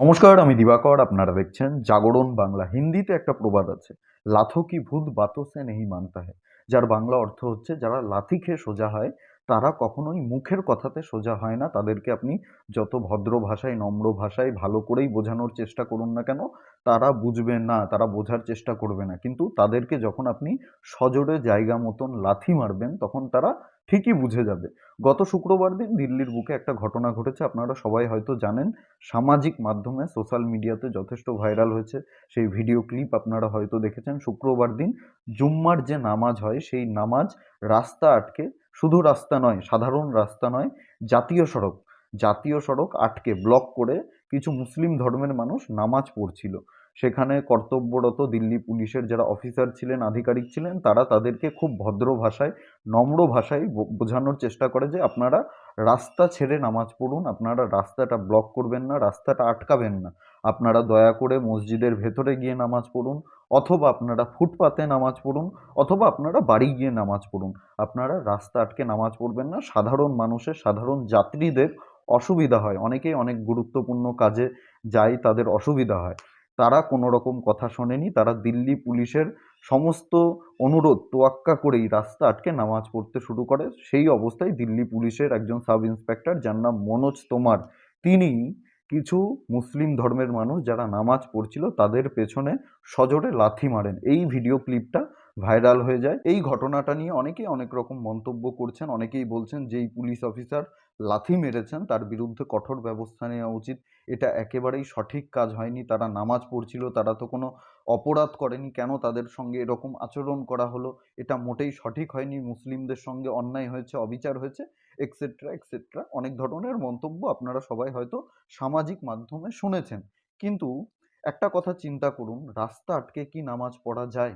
নমস্কার, আমি দিবাকর। আপনারা দেখছেন জাগরণ বাংলা। হিন্দিতে একটা প্রবাদ আছে, লাথো কি ভূত বাতো সে নেই মানতা হয় যার বাংলা অর্থ হচ্ছে, যারা লাথি খেয়ে সোজা হয় তারা কখনোই মুখের কথাতে সোজা হয় না। তাদেরকে আপনি যত ভদ্র ভাষায়, নম্র ভাষায় ভালো করেই বোঝানোর চেষ্টা করুন না কেন, তারা বুঝবে না, তারা বোঝার চেষ্টা করবে না। কিন্তু তাদেরকে যখন আপনি সজোরে জায়গা মতন লাথি মারবেন, তখন তারা ঠিকই বুঝে যাবে। গত শুক্রবার দিন দিল্লির বুকে একটা ঘটনা ঘটেছে, আপনারা সবাই হয়তো জানেন। সামাজিক মাধ্যমে, সোশ্যাল মিডিয়াতে যথেষ্ট ভাইরাল হয়েছে। সেই ভিডিও ক্লিপ আপনারা হয়তো দেখেছেন। শুক্রবার দিন জুম্মার যে নামাজ হয়, সেই নামাজ রাস্তা আটকে শুধু রাস্তা নয়, সাধারণ রাস্তা নয়, জাতীয় সড়ক। জাতীয় সড়ক আটকে ব্লক করে কিছু মুসলিম ধর্মের মানুষ নামাজ পড়ছিল। সেখানে কর্তব্যরত দিল্লি পুলিশের যারা অফিসার ছিলেন, আধিকারিক ছিলেন, তারা তাদেরকে খুব ভদ্র ভাষায়, নম্র ভাষায় বোঝানোর চেষ্টা করে যে আপনারা রাস্তা ছেড়ে নামাজ পড়ুন, আপনারা রাস্তাটা ব্লক করবেন না, রাস্তাটা আটকাবেন না। আপনারা দয়া করে মসজিদের ভেতরে গিয়ে নামাজ পড়ুন, অথবা আপনারা ফুটপাতে নামাজ পড়ুন, অথবা আপনারা বাড়ি গিয়ে নামাজ পড়ুন। আপনারা রাস্তা আটকে নামাজ পড়বেন না। সাধারণ মানুষের, সাধারণ যাত্রীদের অসুবিধা হয়। অনেকেই অনেক গুরুত্বপূর্ণ কাজে যায়, তাদের অসুবিধা হয়। তারা কোনো রকম কথা শোনেনি, তারা দিল্লি পুলিশের সমস্ত অনুরোধ তোয়াক্কা করেই রাস্তা আটকে নামাজ পড়তে শুরু করে। সেই অবস্থায় দিল্লি পুলিশের একজন সাব ইন্সপেক্টর যার নাম মনোজ তোমার, তিনি কিছু মুসলিম ধর্মের মানুষ যারা নামাজ পড়ছিল তাদের পেছনে সজোরে লাথি মারেন। এই ভিডিও ক্লিপটা ভাইরাল হয়ে যায়। এই ঘটনাটা নিয়ে অনেকেই অনেক রকম মন্তব্য করছেন, অনেকেই বলছেন যেই পুলিশ অফিসার লাথি মেরেছেন, তার বিরুদ্ধে কঠোর ব্যবস্থা নেওয়া উচিত। এটা একেবারেই সঠিক কাজ হয়নি। তারা নামাজ পড়ছিল, তারা তো কোনো অপরাধ করেনি। কেন তাদের সঙ্গে এরকম আচরণ করা হলো? এটা মোটেই সঠিক হয়নি। মুসলিমদের সঙ্গে অন্যায় হয়েছে, অবিচার হয়েছে এক্সেট্রা এক্সেট্রা অনেক ধরনের মন্তব্য আপনারা সবাই হয়তো সামাজিক মাধ্যমে শুনেছেন। কিন্তু একটা কথা চিন্তা করুন, রাস্তা আটকে কি নামাজ পড়া যায়?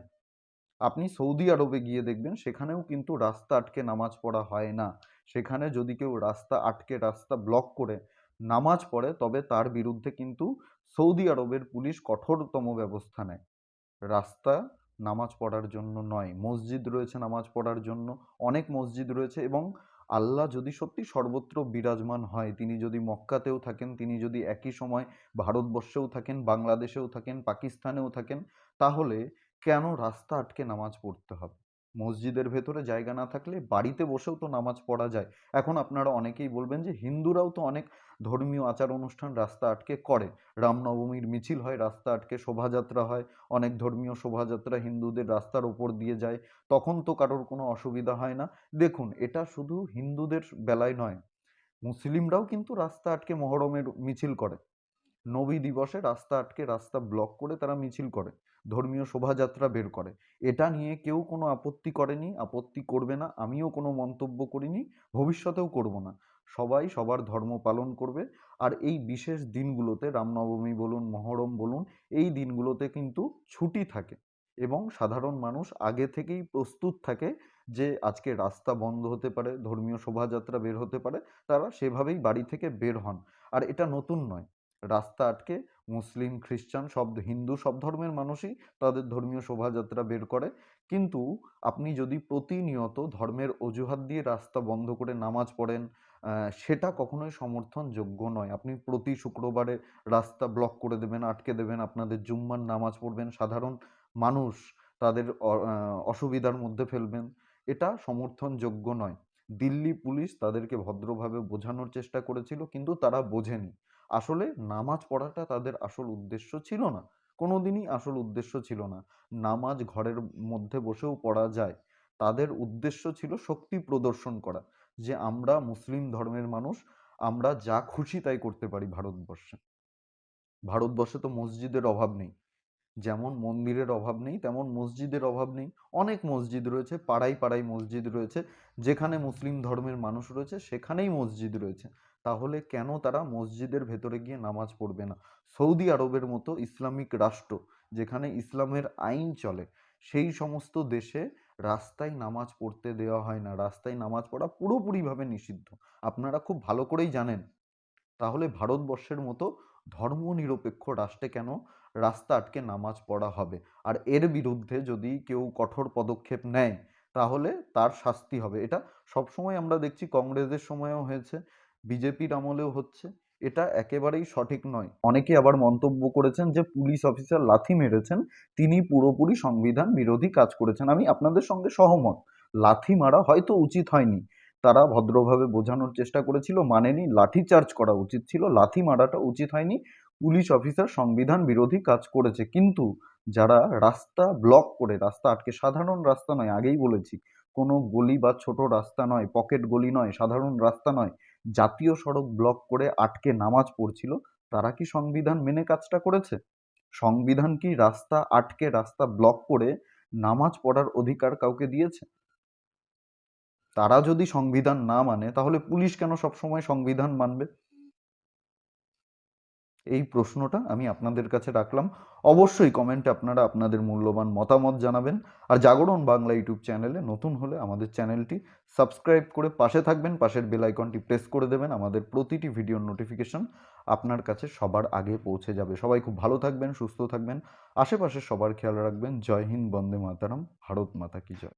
আপনি সৌদি আরবে গিয়ে দেখবেন সেখানেও কিন্তু রাস্তা আটকে নামাজ পড়া হয় না। সেখানে যদি কেউ রাস্তা আটকে, রাস্তা ব্লক করে নামাজ পড়ে, তবে তার বিরুদ্ধে কিন্তু সৌদি আরবের পুলিশ কঠোরতম ব্যবস্থা নেয়। রাস্তা নামাজ পড়ার জন্য নয়, মসজিদ রয়েছে নামাজ পড়ার জন্য, অনেক মসজিদ রয়েছে এবং আল্লাহ যদি সত্যি সর্বত্র বিরাজমান হয়, তিনি যদি মক্কাতেও থাকেন, তিনি যদি একই সময় ভারতবর্ষেও থাকেন, বাংলাদেশেও থাকেন, পাকিস্তানেও থাকেন, তাহলে কেন রাস্তা আটকে নামাজ পড়তে হবে? মসজিদের ভেতরে জায়গা না থাকলে বাড়িতে বসেও তো নামাজ পড়া যায়। এখন আপনারা অনেকেই বলবেন যে, হিন্দুরাও তো অনেক ধর্মীয় আচার অনুষ্ঠান রাস্তা আটকে করে। রামনবমীর মিছিল হয়, রাস্তা আটকে শোভাযাত্রা হয়। অনেক ধর্মীয় শোভাযাত্রা হিন্দুদের রাস্তার ওপর দিয়ে যায়। তখন তো কারোর কোনো অসুবিধা হয় না। দেখুন, এটা শুধু হিন্দুদের বেলায় নয়। মুসলিমরাও কিন্তু রাস্তা আটকে মহরমের মিছিল করে। নবী দিবসে রাস্তা আটকে রাস্তা ব্লক করে তারা মিছিল করে। ধর্মীয় শোভাযাত্রা বের করে। এটা নিয়ে কেউ কোনো আপত্তি করেনি, আপত্তি করবে না, আমিও কোনো মন্তব্য করিনি, ভবিষ্যতেও করব না। সবাই সবার ধর্ম পালন করবে। আর এই বিশেষ দিনগুলোতে রামনবমী বলুন, মহরম বলুন, এই দিনগুলোতে কিন্তু ছুটি থাকে এবং সাধারণ মানুষ আগে থেকেই প্রস্তুত থাকে যে আজকে রাস্তা বন্ধ হতে পারে, ধর্মীয় শোভাযাত্রা বের হতে পারে, তারা সেভাবেই বাড়ি থেকে বের হন। আর এটা নতুন নয়। রাস্তা আটকে মুসলিম খ্রিস্টান সব হিন্দু, সব ধর্মের মানুষই তাদের ধর্মীয় শোভাযাত্রা বের করে। কিন্তু আপনি যদি প্রতিনিয়ত ধর্মের অজুহাত দিয়ে রাস্তা বন্ধ করে নামাজ পড়েন সেটা কখনোই সমর্থনযোগ্য নয়। আপনি প্রতি শুক্রবারে রাস্তা ব্লক করে দেবেন, আটকে দেবেন, আপনাদের জুম্মার নামাজ পড়বেন, সাধারণ মানুষ তাদের অসুবিধার মধ্যে ফেলবেন, এটা সমর্থনযোগ্য নয়। দিল্লি পুলিশ তাদেরকে ভদ্রভাবে বোঝানোর চেষ্টা করেছিল, কিন্তু তারা বোঝেনি। আসলে নামাজ পড়াটা তাদের আসল উদ্দেশ্য ছিল না। কোনোদিনই আসল উদ্দেশ্য ছিল না। নামাজ ঘরের মধ্যে বসেও পড়া যায়। তাদের উদ্দেশ্য ছিল শক্তি প্রদর্শন করা যে আমরা মুসলিম ধর্মের মানুষ, আমরা যা খুশি তাই করতে পারি ভারতবর্ষে। ভারতবর্ষে তো মসজিদের অভাব নেই। যেমন মন্দিরের অভাব নেই, তেমন মসজিদের অভাব নেই। অনেক মসজিদ রয়েছে, পাড়ায় পাড়ায় মসজিদ রয়েছে। যেখানে মুসলিম ধর্মের মানুষ রয়েছে, সেখানেই মসজিদ রয়েছে। তাহলে কেন তারা মসজিদের ভেতরে গিয়ে নামাজ পড়বে না? সৌদি আরবের মতো ইসলামিক রাষ্ট্র, যেখানে ইসলামের আইন চলে, সেই সমস্ত দেশে রাস্তায় নামাজ পড়তে দেওয়া হয় না। রাস্তায় নামাজ পড়া পুরোপুরিভাবে নিষিদ্ধ। আপনারা খুব ভালো করেই জানেন। তাহলে ভারতবর্ষের মতো ধর্মনিরপেক্ষ রাষ্ট্রে কেন রাস্তা আটকে নামাজ পড়া হবে? আর এর বিরুদ্ধে যদি কেউ কঠোর পদক্ষেপ নেয়, তাহলে তার শাস্তি হবে। এটা সবসময় আমরা দেখছি, কংগ্রেসের সময়ও হয়েছে। বিজেপির আমলেও হচ্ছে। এটা একেবারেই সঠিক নয়। অনেকে আবার মন্তব্য করেছেন যে, পুলিশ অফিসার লাথি মেরেছেন, তিনি পুরোপুরি সংবিধান বিরোধী কাজ করেছেন। আমি আপনাদের সঙ্গে সহমত। লাথি মারা হয়তো উচিত হয়নি। তারা ভদ্রভাবে বোঝানোর চেষ্টা করেছিল, মানেনি, লাঠি চার্জ করা উচিত ছিল, লাথি মারাটা উচিত হয়নি, পুলিশ অফিসার সংবিধান বিরোধী কাজ করেছে। কিন্তু যারা রাস্তা ব্লক করে, রাস্তা আটকে, সাধারণ রাস্তা নয়, আগেই বলেছি, কোনো গলি বা ছোট রাস্তা নয়, পকেট গলি নয়, সাধারণ রাস্তা নয় জাতীয় সড়ক ব্লক করে আটকে নামাজ পড়ছিল, তারা কি সংবিধান মেনে কাজটা করেছে? সংবিধান কি রাস্তা আটকে রাস্তা ব্লক করে নামাজ পড়ার অধিকার কাউকে দিয়েছে? তারা যদি সংবিধান না মানে তাহলে পুলিশ কেন সবসময় সংবিধান মানবে? এই প্রশ্নটা আমি আপনাদের কাছে রাখলাম। অবশ্যই কমেন্টে আপনারা আপনাদের মূল্যবান মতামত জানাবেন। আর জাগরণ বাংলা ইউটিউব চ্যানেলে নতুন হলে আমাদের চ্যানেলটি সাবস্ক্রাইব করে পাশে থাকবেন। পাশের বেল আইকনটি প্রেস করে দেবেন। আমাদের প্রতিটি ভিডিওর নোটিফিকেশন আপনার কাছে সবার আগে পৌঁছে যাবে। সবাই খুব ভালো থাকবেন, সুস্থ থাকবেন। আশেপাশে সবার খেয়াল রাখবেন। জয় হিন্দ, বন্দে মাতারাম। ভারত মাতা কি জয়।